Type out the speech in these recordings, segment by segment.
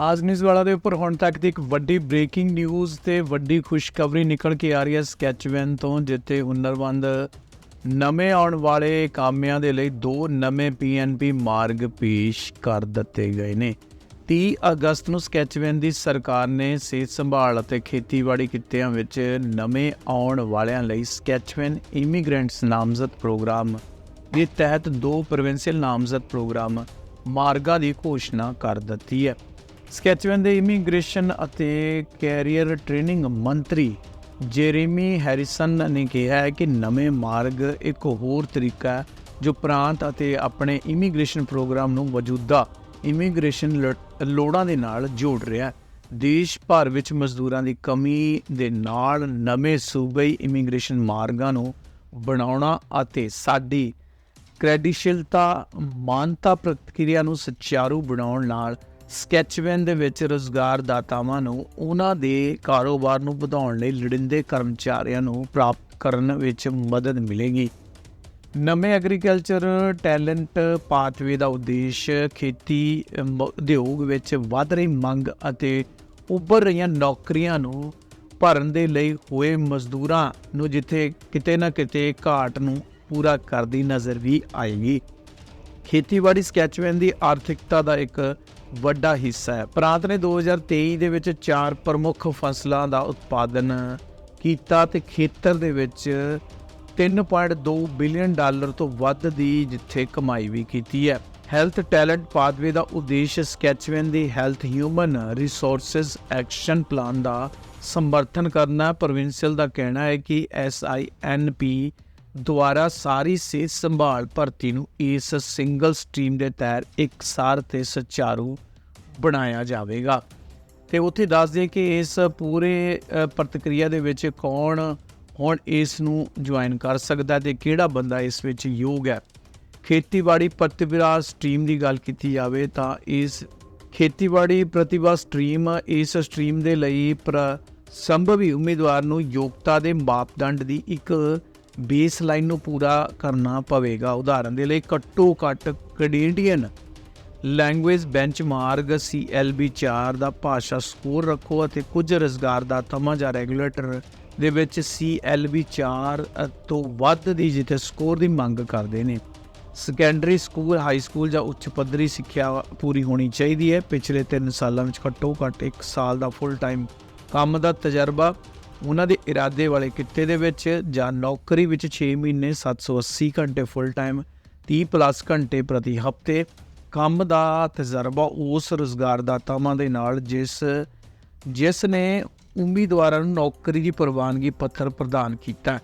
ਆਜ ਨਿਊਜ਼ ਵਾਲਾ ਦੇ ਉੱਪਰ ਹੁਣ ਤੱਕ ਦੀ ਇੱਕ ਵੱਡੀ ਬ੍ਰੇਕਿੰਗ ਨਿਊਜ਼ ਤੇ ਵੱਡੀ ਖੁਸ਼ਖਬਰੀ ਨਿਕਲ ਕੇ ਆ ਰਹੀ ਹੈ ਸਕੈਚਵੈਨ ਤੋਂ, ਜਿੱਥੇ ਹੁਨਰਵੰਦ ਨਵੇਂ ਆਉਣ ਵਾਲੇ ਕਾਮਿਆਂ ਦੇ ਲਈ ਦੋ ਨਵੇਂ ਪੀਐਨਪੀ ਮਾਰਗ ਪੇਸ਼ ਕਰ ਦਿੱਤੇ ਗਏ ਨੇ। 30 ਅਗਸਤ ਨੂੰ ਸਕੈਚਵੈਨ ਦੀ ਸਰਕਾਰ ਨੇ ਸਿਹਤ ਸੰਭਾਲ ਅਤੇ ਖੇਤੀਬਾੜੀ ਕਿੱਤਿਆਂ ਵਿੱਚ ਨਵੇਂ ਆਉਣ ਵਾਲਿਆਂ ਲਈ ਸਕੈਚਵੈਨ ਇਮੀਗ੍ਰੈਂਟਸ ਨਾਮਜ਼ਦ ਪ੍ਰੋਗਰਾਮ ਦੇ ਤਹਿਤ ਦੋ ਪ੍ਰੋਵਿੰਸ਼ੀਅਲ ਨਾਮਜ਼ਦ ਪ੍ਰੋਗਰਾਮ ਮਾਰਗਾਂ ਦੀ ਘੋਸ਼ਣਾ ਕਰ ਦਿੱਤੀ ਹੈ। ਸਕੈਚਵੈਨ ਦੇ ਇਮੀਗ੍ਰੇਸ਼ਨ ਅਤੇ ਕੈਰੀਅਰ ਟ੍ਰੇਨਿੰਗ ਮੰਤਰੀ ਜੇਰੇਮੀ ਹੈਰਿਸਨ ਨੇ ਕਿਹਾ ਹੈ ਕਿ ਨਵੇਂ ਮਾਰਗ ਇੱਕ ਹੋਰ ਤਰੀਕਾ ਹੈ, ਜੋ ਪ੍ਰਾਂਤ ਅਤੇ ਆਪਣੇ ਇਮੀਗ੍ਰੇਸ਼ਨ ਪ੍ਰੋਗਰਾਮ ਨੂੰ ਮੌਜੂਦਾ ਇਮੀਗ੍ਰੇਸ਼ਨ ਲ- ਲੋੜਾਂ ਦੇ ਨਾਲ ਜੋੜ ਰਿਹਾ ਹੈ। ਦੇਸ਼ ਭਰ ਵਿੱਚ ਮਜ਼ਦੂਰਾਂ ਦੀ ਕਮੀ ਦੇ ਨਾਲ ਨਵੇਂ ਸੂਬਈ ਇਮੀਗ੍ਰੇਸ਼ਨ ਮਾਰਗਾਂ ਨੂੰ ਬਣਾਉਣਾ ਅਤੇ ਸਾਡੀ ਕ੍ਰੈਡੀਸ਼ੀਲਤਾ, ਮਾਨਤਾ ਪ੍ਰਕਿਰਿਆ ਨੂੰ ਸੁਚਾਰੂ ਬਣਾਉਣ ਨਾਲ ਸਕੈਚਵੈਨ ਦੇ ਵਿੱਚ ਰੋਜ਼ਗਾਰਦਾਤਾਵਾਂ ਨੂੰ ਉਹਨਾਂ ਦੇ ਕਾਰੋਬਾਰ ਨੂੰ ਵਧਾਉਣ ਲਈ ਲੋੜੀਂਦੇ ਕਰਮਚਾਰੀਆਂ ਨੂੰ ਪ੍ਰਾਪਤ ਕਰਨ ਵਿੱਚ ਮਦਦ ਮਿਲੇਗੀ। ਨਵੇਂ ਐਗਰੀਕਲਚਰ ਟੈਲੈਂਟ ਪਾਥਵੇ ਦਾ ਉਦੇਸ਼ ਖੇਤੀ ਉਦਯੋਗ ਵਿੱਚ ਵੱਧ ਰਹੀ ਮੰਗ ਅਤੇ ਉੱਭਰ ਰਹੀਆਂ ਨੌਕਰੀਆਂ ਨੂੰ ਭਰਨ ਦੇ ਲਈ ਹੋਏ ਮਜ਼ਦੂਰਾਂ ਨੂੰ ਜਿੱਥੇ ਕਿਤੇ ਨਾ ਕਿਤੇ ਘਾਟ ਨੂੰ ਪੂਰਾ ਕਰਦੀ ਨਜ਼ਰ ਵੀ ਆਏਗੀ। ਖੇਤੀਬਾੜੀ ਸਕੈਚਵੈਨ ਦੀ ਆਰਥਿਕਤਾ ਦਾ ਇੱਕ ਵੱਡਾ ਹਿੱਸਾ ਹੈ। ਪ੍ਰਾਂਤ ਨੇ 2023 ਦੇ ਵਿੱਚ ਚਾਰ ਪ੍ਰਮੁੱਖ ਫਸਲਾਂ ਦਾ ਉਤਪਾਦਨ ਕੀਤਾ ਤੇ ਖੇਤਰ ਦੇ ਵਿੱਚ 3.2 ਬਿਲੀਅਨ ਡਾਲਰ ਤੋਂ ਵੱਧ ਦੀ ਜਿੱਥੇ ਕਮਾਈ ਵੀ ਕੀਤੀ ਹੈ। ਹੈਲਥ ਟੈਲੈਂਟ ਪਾਥਵੇ ਦਾ ਉਦੇਸ਼ ਸਕੈਚਵੈਨ ਦੀ health human resources action plan ਦਾ ਸਮਰਥਨ ਕਰਨਾ ਪ੍ਰੋਵਿੰਸ਼ੀਅਲ ਦਾ ਕਹਿਣਾ ਹੈ ਕਿ ਐਸਆਈਐਨਪੀ ਦੁਆਰਾ ਸਾਰੀ ਸਿਹਤ ਸੰਭਾਲ ਭਰਤੀ ਨੂੰ ਇਸ ਸਿੰਗਲ ਸਟ੍ਰੀਮ ਦੇ ਤਹਿਤ ਇਕਸਾਰ ਤੇ ਸੁਚਾਰੂ ਬਣਾਇਆ ਜਾਵੇਗਾ। ਤੇ ਉੱਥੇ ਦੱਸ ਦਈਏ ਕਿ ਇਸ ਪੂਰੇ ਪ੍ਰਤੀਕਿਰਿਆ ਦੇ ਵਿੱਚ ਕੌਣ ਹੁਣ ਇਸ ਨੂੰ ਜੁਆਇਨ ਕਰ ਸਕਦਾ ਤੇ ਕਿਹੜਾ ਬੰਦਾ ਇਸ ਵਿੱਚ ਯੋਗ ਹੈ। ਖੇਤੀਬਾੜੀ ਪ੍ਰਤਿਭਾ ਸਟ੍ਰੀਮ ਦੀ ਗੱਲ ਕੀਤੀ ਜਾਵੇ ਤਾਂ ਇਸ ਖੇਤੀਬਾੜੀ ਪ੍ਰਤਿਭਾ ਸਟ੍ਰੀਮ ਇਸ ਸਟ੍ਰੀਮ ਦੇ ਲਈ ਪ੍ਰ- ਸੰਭਵੀ ਉਮੀਦਵਾਰ ਨੂੰ ਯੋਗਤਾ ਦੇ ਮਾਪਦੰਡ ਦੀ ਇੱਕ ਬੇਸਲਾਈਨ ਨੂੰ ਪੂਰਾ ਕਰਨਾ ਪਵੇਗਾ। ਉਦਾਹਰਨ ਦੇ ਲਈ ਘੱਟੋ ਘੱਟ ਕੈਨੇਡੀਅਨ ਲੈਂਗੁਏਜ ਬੈਂਚਮਾਰਕ CLB 4 ਦਾ ਭਾਸ਼ਾ ਸਕੋਰ ਰੱਖੋ ਅਤੇ ਕੁਝ ਰੁਜ਼ਗਾਰ ਦਾ ਤਮਾ ਜਾਂ ਰੈਗੂਲੇਟਰ ਦੇ ਵਿੱਚ CLB 4 ਤੋਂ ਵੱਧ ਦੀ ਜਿੱਥੇ ਸਕੋਰ ਦੀ ਮੰਗ ਕਰਦੇ ਨੇ। ਸੈਕੰਡਰੀ ਸਕੂਲ ਹਾਈ ਸਕੂਲ ਜਾਂ ਉੱਚ ਪੱਧਰੀ ਸਿੱਖਿਆ ਪੂਰੀ ਹੋਣੀ ਚਾਹੀਦੀ ਹੈ। ਪਿਛਲੇ 3 ਸਾਲਾਂ ਵਿੱਚ ਘੱਟੋ ਘੱਟ 1 ਸਾਲ ਦਾ ਫੁੱਲ ਟਾਈਮ ਕੰਮ ਦਾ ਤਜਰਬਾ ਉਹਨਾਂ ਦੇ ਇਰਾਦੇ ਵਾਲੇ ਕਿੱਤੇ ਦੇ ਵਿੱਚ ਜਾਂ ਨੌਕਰੀ ਵਿੱਚ 6 ਮਹੀਨੇ 780 ਘੰਟੇ ਫੁੱਲ ਟਾਈਮ 30 ਪਲੱਸ ਘੰਟੇ ਪ੍ਰਤੀ ਹਫ਼ਤੇ, ਕੰਮ ਦਾ ਤਜਰਬਾ ਉਸ ਰੁਜ਼ਗਾਰਦਾਤਾਵਾਂ ਦੇ ਨਾਲ ਜਿਸ ਜਿਸ ਨੇ ਉਮੀਦਵਾਰਾਂ ਨੂੰ ਨੌਕਰੀ ਦੀ ਪ੍ਰਵਾਨਗੀ ਪੱਤਰ ਪ੍ਰਦਾਨ ਕੀਤਾ।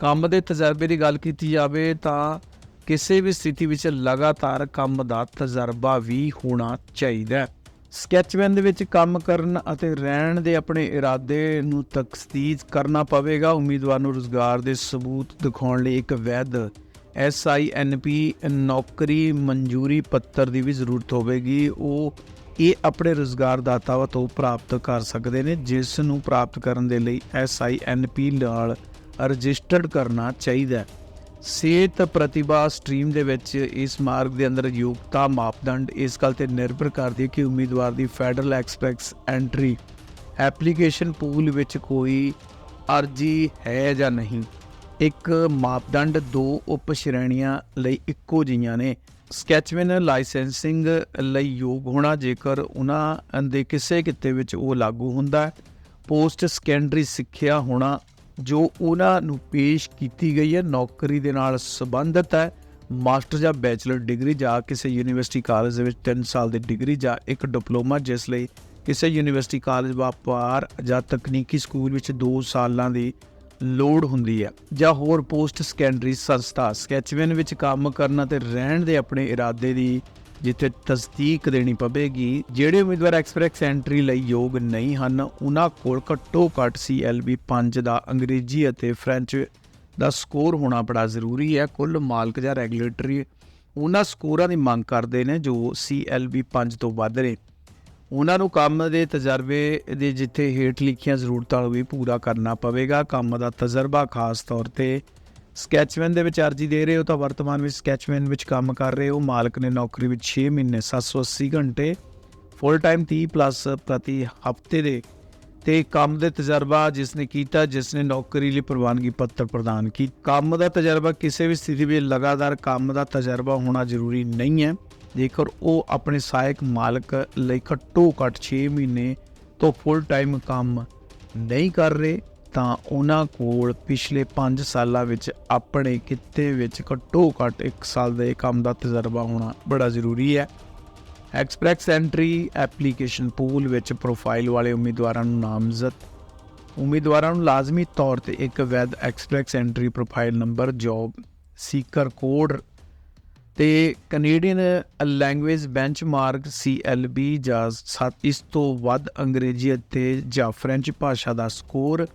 ਕੰਮ ਦੇ ਤਜਰਬੇ ਦੀ ਗੱਲ ਕੀਤੀ ਜਾਵੇ ਤਾਂ ਕਿਸੇ ਵੀ ਸਥਿਤੀ ਵਿੱਚ ਲਗਾਤਾਰ ਕੰਮ ਦਾ ਤਜਰਬਾ ਵੀ ਹੋਣਾ ਚਾਹੀਦਾ ਹੈ। ਸਕੈਚਵੈਨ ਦੇ ਵਿੱਚ ਕੰਮ ਕਰਨ ਅਤੇ ਰਹਿਣ ਦੇ ਆਪਣੇ ਇਰਾਦੇ ਨੂੰ ਤਖਸੀਸ ਕਰਨਾ ਪਵੇਗਾ। ਉਮੀਦਵਾਰ ਨੂੰ ਰੁਜ਼ਗਾਰ ਦੇ ਸਬੂਤ ਦਿਖਾਉਣ ਲਈ ਇੱਕ ਵੈਧ ਐਸਆਈਐਨਪੀ ਨੌਕਰੀ ਮਨਜ਼ੂਰੀ ਪੱਤਰ ਦੀ ਵੀ ਜ਼ਰੂਰਤ ਹੋਵੇਗੀ। ਉਹ ਇਹ ਆਪਣੇ ਰੁਜ਼ਗਾਰਦਾਤਾਵਾਂ ਤੋਂ ਪ੍ਰਾਪਤ ਕਰ ਸਕਦੇ ਨੇ, ਜਿਸ ਨੂੰ ਪ੍ਰਾਪਤ ਕਰਨ ਦੇ ਲਈ ਐਸਆਈਐਨਪੀ ਨਾਲ ਰਜਿਸਟਰਡ ਕਰਨਾ ਚਾਹੀਦਾ ਹੈ। ਸਿਹਤ ਪ੍ਰਤਿਭਾ ਸਟ੍ਰੀਮ ਦੇ ਵਿੱਚ ਇਸ ਮਾਰਗ ਦੇ ਅੰਦਰ ਯੋਗਤਾ ਮਾਪਦੰਡ ਇਸ ਗੱਲ ਤੇ ਨਿਰਭਰ ਕਰਦੀ ਹੈ ਕਿ ਉਮੀਦਵਾਰ ਦੀ federal express entry application pool ਵਿੱਚ ਕੋਈ ਅਰਜੀ ਹੈ ਜਾਂ ਨਹੀਂ। ਇੱਕ ਮਾਪਦੰਡ ਦੋ ਉਪ ਸ਼੍ਰੇਣੀਆਂ ਲਈ ਇੱਕੋ ਜਿਹੀਆਂ ਨੇ। ਸਕੈਚਵਿਨ ਲਾਇਸੈਂਸਿੰਗ ਲਈ ਯੋਗ ਹੋਣਾ ਜੇਕਰ ਉਹਨਾਂ ਦੇ ਕਿਸੇ ਕਿੱਤੇ ਵਿੱਚ ਉਹ ਲਾਗੂ ਹੁੰਦਾ ਹੈ। ਪੋਸਟ ਸੈਕੰਡਰੀ ਸਿੱਖਿਆ ਹੋਣਾ ਜੋ ਉਹਨਾਂ ਨੂੰ ਪੇਸ਼ ਕੀਤੀ ਗਈ ਹੈ, ਨੌਕਰੀ ਦੇ ਨਾਲ ਸੰਬੰਧਿਤ ਹੈ। ਮਾਸਟਰ ਜਾਂ ਬੈਚਲਰ ਡਿਗਰੀ ਜਾਂ ਕਿਸੇ ਯੂਨੀਵਰਸਿਟੀ ਕਾਲਜ ਦੇ ਵਿੱਚ 3 ਸਾਲ ਦੀ ਡਿਗਰੀ ਜਾਂ ਇੱਕ ਡਿਪਲੋਮਾ, ਜਿਸ ਲਈ ਕਿਸੇ ਯੂਨੀਵਰਸਿਟੀ ਕਾਲਜ ਵਪਾਰ ਜਾਂ ਤਕਨੀਕੀ ਸਕੂਲ ਵਿੱਚ 2 ਸਾਲਾਂ ਦੀ ਲੋੜ ਹੁੰਦੀ ਹੈ ਜਾਂ ਹੋਰ ਪੋਸਟ ਸੈਕੰਡਰੀ ਸੰਸਥਾ ਸਕੈਚਵਿਨ ਵਿੱਚ ਕੰਮ ਕਰਨ ਅਤੇ ਰਹਿਣ ਦੇ ਆਪਣੇ ਇਰਾਦੇ ਦੀ ਜਿੱਥੇ ਤਸਦੀਕ ਦੇਣੀ ਪਵੇਗੀ, ਜਿਹੜੇ ਉਮੀਦਵਾਰ ਐਕਸਪ੍ਰੈਸ ਐਂਟਰੀ ਲਈ ਯੋਗ ਨਹੀਂ ਹਨ, ਉਹਨਾਂ ਕੋਲ ਘੱਟੋ ਘੱਟ CLB 5 ਦਾ ਅੰਗਰੇਜ਼ੀ ਅਤੇ ਫ੍ਰੈਂਚ ਦਾ ਸਕੋਰ ਹੋਣਾ ਬੜਾ ਜ਼ਰੂਰੀ ਹੈ। ਕੁੱਲ ਮਾਲਕ ਜਾਂ ਰੈਗੂਲੇਟਰੀ ਉਹਨਾਂ ਸਕੋਰਾਂ ਦੀ ਮੰਗ ਕਰਦੇ ਨੇ ਜੋ CLB 5 ਤੋਂ ਵੱਧ ਨੇ। ਉਹਨਾਂ ਨੂੰ ਕੰਮ ਦੇ ਤਜਰਬੇ ਦੇ ਜਿੱਥੇ ਹੇਠ ਲਿਖੀਆਂ ਜ਼ਰੂਰਤਾਂ ਨੂੰ ਵੀ ਪੂਰਾ ਕਰਨਾ ਪਵੇਗਾ। ਕੰਮ ਦਾ ਤਜਰਬਾ ਖਾਸ ਤੌਰ ਤੇ ਸਕੈਚਵੈਨ ਦੇ ਵਿੱਚ ਅਰਜੀ ਦੇ ਰਹੇ ਹੋ ਤਾਂ ਵਰਤਮਾਨ ਵਿੱਚ ਸਕੈਚਵੈਨ ਵਿੱਚ ਕੰਮ ਕਰ ਰਹੇ ਹੋ। ਮਾਲਕ ਨੇ ਨੌਕਰੀ ਵਿੱਚ 6 ਮਹੀਨੇ 780 ਘੰਟੇ ਫੁੱਲ ਟਾਈਮ 30 ਪਲੱਸ ਪ੍ਰਤੀ ਹਫ਼ਤੇ ਦੇ। ਤੇ ਕੰਮ ਦੇ ਤਜਰਬਾ ਜਿਸ ਨੇ ਕੀਤਾ, ਜਿਸ ਨੇ ਨੌਕਰੀ ਲਈ ਪ੍ਰਵਾਨਗੀ ਪੱਤਰ ਪ੍ਰਦਾਨ ਕੀ, ਕੰਮ ਦਾ ਤਜਰਬਾ ਕਿਸੇ ਵੀ ਸਥਿਤੀ ਵਿੱਚ ਲਗਾਤਾਰ ਕੰਮ ਦਾ ਤਜਰਬਾ ਹੋਣਾ ਜ਼ਰੂਰੀ ਨਹੀਂ ਹੈ। ਜੇਕਰ ਉਹ ਆਪਣੇ ਸਹਾਇਕ ਮਾਲਕ ਲਈ ਘੱਟੋ ਘੱਟ 6 ਮਹੀਨੇ ਤੋਂ ਫੁੱਲ ਟਾਈਮ ਕੰਮ ਨਹੀਂ ਕਰ ਰਹੇ ਤਾਂ ਉਹਨਾਂ ਕੋਲ ਪਿਛਲੇ 5 ਸਾਲਾਂ ਵਿੱਚ ਆਪਣੇ ਕਿੱਤੇ ਵਿੱਚ ਘੱਟੋ ਘੱਟ 1 ਸਾਲ ਦੇ ਕੰਮ ਦਾ ਤਜਰਬਾ ਹੋਣਾ ਬੜਾ ਜ਼ਰੂਰੀ ਹੈ। ਐਕਸਪ੍ਰੈਸ ਐਂਟਰੀ ਐਪਲੀਕੇਸ਼ਨ ਪੂਲ ਵਿੱਚ ਪ੍ਰੋਫਾਈਲ ਵਾਲੇ ਉਮੀਦਵਾਰਾਂ ਨੂੰ ਨਾਮਜ਼ਦ। ਉਮੀਦਵਾਰਾਂ ਨੂੰ ਲਾਜ਼ਮੀ ਤੌਰ ਤੇ ਇੱਕ ਵੈਧ express entry profile number, job, seeker code ਤੇ ਕੈਨੇਡੀਅਨ ਲੈਂਗੁਏਜ ਬੈਂਚਮਾਰਕ CLB ਜਾਂ ਸੱਤ। ਇਸ ਤੋਂ ਵੱਧ ਅੰਗਰੇਜ਼ੀ ਅਤੇ ਜਾਂ ਫ੍ਰੈਂਚ ਭਾਸ਼ਾ ਦਾ ਸਕੋਰ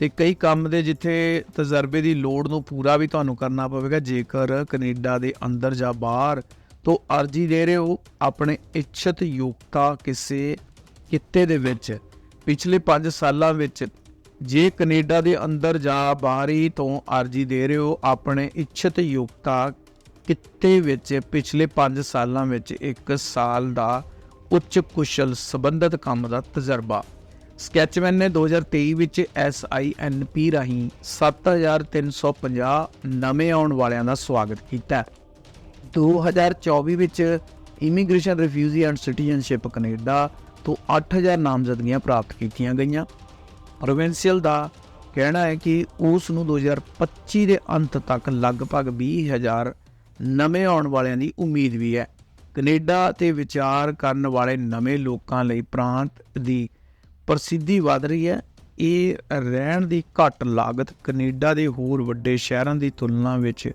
ਤੇ ਕਈ ਕੰਮ ਦੇ ਜਿੱਥੇ ਤਜਰਬੇ ਦੀ ਲੋੜ ਨੂੰ ਪੂਰਾ ਵੀ ਤੁਹਾਨੂੰ ਕਰਨਾ ਪਵੇਗਾ, ਜੇਕਰ ਕੈਨੇਡਾ ਦੇ ਅੰਦਰ ਜਾਂ ਬਾਹਰ, ਤੋਂ ਅਰਜ਼ੀ ਦੇ ਰਹੇ ਹੋ ਆਪਣੇ ਇੱਛਤ ਯੋਗਤਾ ਕਿਸੇ ਕਿੱਤੇ ਦੇ ਵਿੱਚ। ਪਿਛਲੇ 5 ਸਾਲਾਂ ਵਿੱਚ ਜੇ ਕੈਨੇਡਾ ਦੇ ਅੰਦਰ ਜਾਂ ਬਾਹਰੀ ਤੋਂ ਅਰਜ਼ੀ ਦੇ ਰਹੇ ਹੋ ਆਪਣੇ ਇੱਛਤ ਯੋਗਤਾ ਕਿੱਤੇ ਵਿੱਚ, ਪਿਛਲੇ 5 ਸਾਲਾਂ ਵਿੱਚ 1 ਸਾਲ ਦਾ ਉੱਚ ਕੁਸ਼ਲ ਸੰਬੰਧਿਤ ਕੰਮ ਦਾ ਤਜਰਬਾ। ਸਕੈਚਮੈਨ ਨੇ 2023 ਵਿੱਚ SINP ਰਾਹੀਂ 7350 ਨਵੇਂ ਆਉਣ ਵਾਲਿਆਂ ਦਾ ਸਵਾਗਤ ਕੀਤਾ 2024 ਵਿੱਚ immigration refugee and citizenship Canada ਤੋਂ 8000 ਨਾਮਜ਼ਦਗੀਆਂ ਪ੍ਰਾਪਤ ਕੀਤੀਆਂ ਗਈਆਂ। ਪ੍ਰੋਵਿੰਸ਼ੀਅਲ ਦਾ ਕਹਿਣਾ ਹੈ ਕਿ ਉਸ ਨੂੰ 2025 ਦੇ ਅੰਤ ਤੱਕ ਲਗਭਗ 20000 ਨਵੇਂ ਆਉਣ ਵਾਲਿਆਂ ਦੀ ਉਮੀਦ ਵੀ ਹੈ। ਕੈਨੇਡਾ ਤੇ ਵਿਚਾਰ ਕਰਨ ਵਾਲੇ ਨਵੇਂ ਲੋਕਾਂ ਲਈ ਪ੍ਰਾਂਤ ਦੀ ਪ੍ਰਸਿੱਧੀ ਵਧ ਰਹੀ ਹੈ। ਇਹ ਰਹਿਣ ਦੀ ਘੱਟ ਲਾਗਤ ਕੈਨੇਡਾ ਦੇ ਹੋਰ ਵੱਡੇ ਸ਼ਹਿਰਾਂ ਦੀ ਤੁਲਨਾ ਵਿੱਚ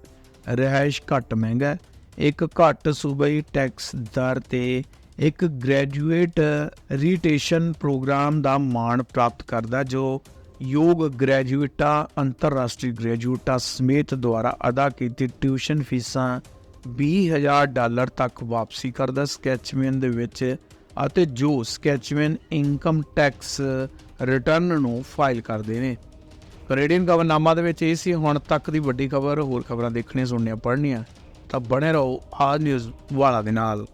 ਰਿਹਾਇਸ਼ ਘੱਟ ਮਹਿੰਗਾ ਹੈ। ਇੱਕ ਘੱਟ ਸੂਬਾਈ ਟੈਕਸ ਦਰ ਤੇ ਇੱਕ ਗ੍ਰੈਜੂਏਟ ਰੀਟੇਸ਼ਨ ਪ੍ਰੋਗਰਾਮ ਦਾ ਮਾਣ ਪ੍ਰਾਪਤ ਕਰਦਾ ਜੋ ਯੋਗ ਗ੍ਰੈਜੂਏਟਾਂ, ਅੰਤਰਰਾਸ਼ਟਰੀ ਗ੍ਰੈਜੂਏਟਾਂ ਸਮੇਤ ਦੁਆਰਾ ਅਦਾ ਕੀਤੀ ਟਿਊਸ਼ਨ ਫੀਸਾਂ 20000 ਡਾਲਰ ਤੱਕ ਵਾਪਸੀ ਕਰਦਾ ਸਕੈਚਮੈਨ ਦੇ ਵਿੱਚ ਅਤੇ ਜੋ ਸਕੈਚਮੈਨ ਇਨਕਮ ਟੈਕਸ ਰਿਟਰਨ ਨੂੰ ਫਾਈਲ ਕਰਦੇ ਨੇ। ਕੈਨੇਡੀਅਨ ਗਵਰਨਾਮਾ ਦੇ ਵਿੱਚ ਇਹ ਸੀ, ਹੁਣ ਤੱਕ ਦੀ ਵੱਡੀ ਖਬਰ, ਹੋਰ ਖਬਰਾਂ ਦੇਖਣੀਆਂ, ਸੁਣਨੀਆਂ, ਪੜ੍ਹਨੀਆਂ, ਤਾਂ ਬਣੇ ਰਹੋ ਆਜ ਨਿਊਜ਼ ਵਾਲਾ ਦੇ ਨਾਲ।